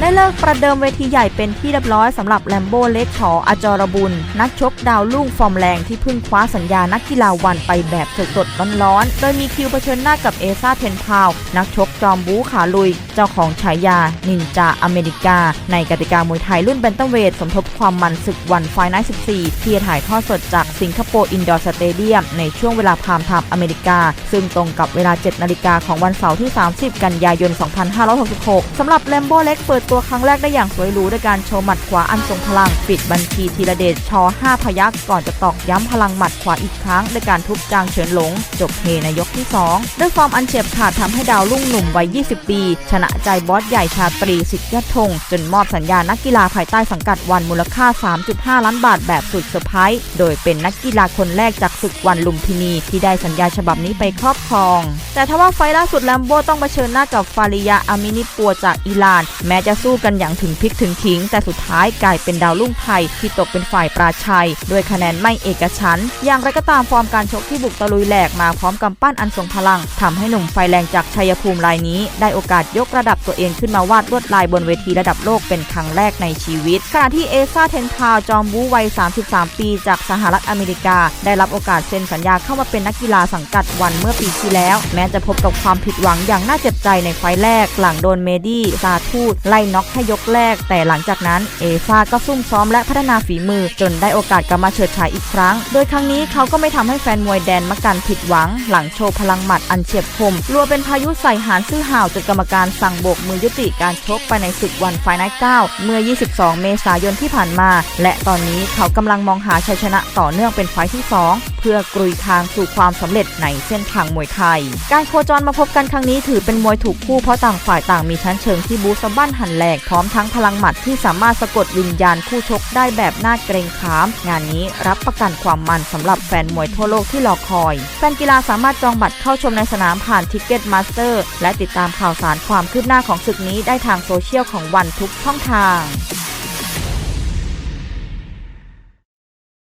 ได้เลิกประเดิมเวทีใหญ่เป็นที่เรียบร้อยสำหรับแลมโบ้เล็กชออจอรบุญ นักชกดาวลุ่งฟอร์มแรงที่เพิ่งคว้าสัญญานักกีฬาวันไปแบบสดๆร้อนๆ โดยมีคิวเผชิญหน้ากับเอซ่าเทนพาว นักชกจอมบู๊ขาลุย เจ้าของฉายา นินจาอเมริกา ในกติกามวยไทยรุ่นแบนตัมเวทสมทบความมันศึกวันไฟนอล14 ที่ถ่ายทอดสดจากสิงคโปร์อินดอร์สเตเดียมในช่วงเวลาพามไทม์อเมริกา ซึ่งตรงกับเวลา 7 นาฬิกาของวันเสาร์ที่ 30 กันยายน 2566สำหรับแลมโบ้เล็กเปิดตัวครั้งแรกได้อย่างสวยหรูด้วยการโชว์หมัดขวาอันทรงพลัง ปิดบัญชีธีรเดชชอ5พยักก่อนจะตอกย้ำพลังหมัดขวาอีกครั้งด้วยการทุบจางเฉินหลง จบเฮในยกที่ 2 ด้วยฟอร์มอันเฉียบขาดทำให้ดาวรุ่งหนุ่มวัย 20 ปี ชนะใจบอสใหญ่ชาตรีสิทธิ์ยอดธงจนมอบสัญญานักกีฬาภายใต้สังกัดวันมูลค่า 3.5 ล้านบาทแบบสุดเซอร์ไพรส์โดยเป็นนักกีฬาคนแรกจากศึกวันลุมพินีที่ได้สัญญาฉบับนี้ไปครอบครอง แต่ทว่าไฟล์ล่าสุดแลมโบต้องเผชิญหน้ากับฟาริยาอามินิปัวจากอิหร่าน แม้จะสู้กันอย่างถึงพริกถึงขิง แต่สุดท้ายกลายเป็นดาวรุ่งไทยที่ตกเป็นฝ่ายปราชัย ด้วยคะแนนไม่เอกฉันอย่างไรก็ตามฟอร์มการชกที่บุกตะลุยแหลกมาพร้อมกำปั้นอันทรงพลังทำให้หนุ่มไฟแรงจากชัยภูมิรายนี้ ได้โอกาสยกระดับตัวเองขึ้นมาวาดลวดลายบนเวทีระดับโลกเป็นครั้งแรกในชีวิตขณะที่เอซ่าเทนพาวจอมบูวัย 33 ปี จากสหรัฐอเมริกา ได้รับโอกาสเซ็นสัญญาเข้ามาเป็นนักกีฬาสังกัดวันเมื่อปีที่แล้ว แม้จะพบกับความผิดหวังอย่างน่าเจ็บใจในไฟแรก หลังโดนเมดี้ซาทูดไล่น็อกให้ยกแรก แต่หลังจากนั้นเอซ่าก็ซุ่มซ้อมและพัฒนาฝีมือ จนได้โอกาสกลับมาเฉิดฉายอีกครั้ง โดยครั้งนี้เขาก็ไม่ทำให้แฟนมวยแดนมักกันผิดหวัง หลังโชว์พลังหมัดอันเฉียบคมรัวเป็นพายุใส่หานซื่อห่าวจนกรรมการสั่งโบกมือยุติการชกไปในศึกวันไฟนอล9เมื่อ 22 เมษายนที่ผ่านมา และตอนนี้เขากำลังมองหาชัยชนะต่อเนื่องเป็นไฟที่ 2 เพื่อกรุยทางสู่ความสำเร็จในเส้นทางมวยไทย การโคจรมาพบกันครั้งนี้ถือเป็นมวยถูกคู่เพราะต่างฝ่ายต่างมีชั้นเชิงที่บูสะบั้นหันแหลกพร้อมทั้งพลังหมัดที่สามารถสะกดวิญญาณคู่ชกได้แบบน่าเกรงขาม งานนี้รับประกันความมันสำหรับแฟนมวยทั่วโลกที่รอคอย แฟนกีฬาสามารถจองบัตรเข้าชมในสนามผ่านทิกเก็ตมาสเตอร์และติดตามข่าวสารความคืบหน้าของศึกนี้ได้ทางโซเชียลของวันทุกช่องทาง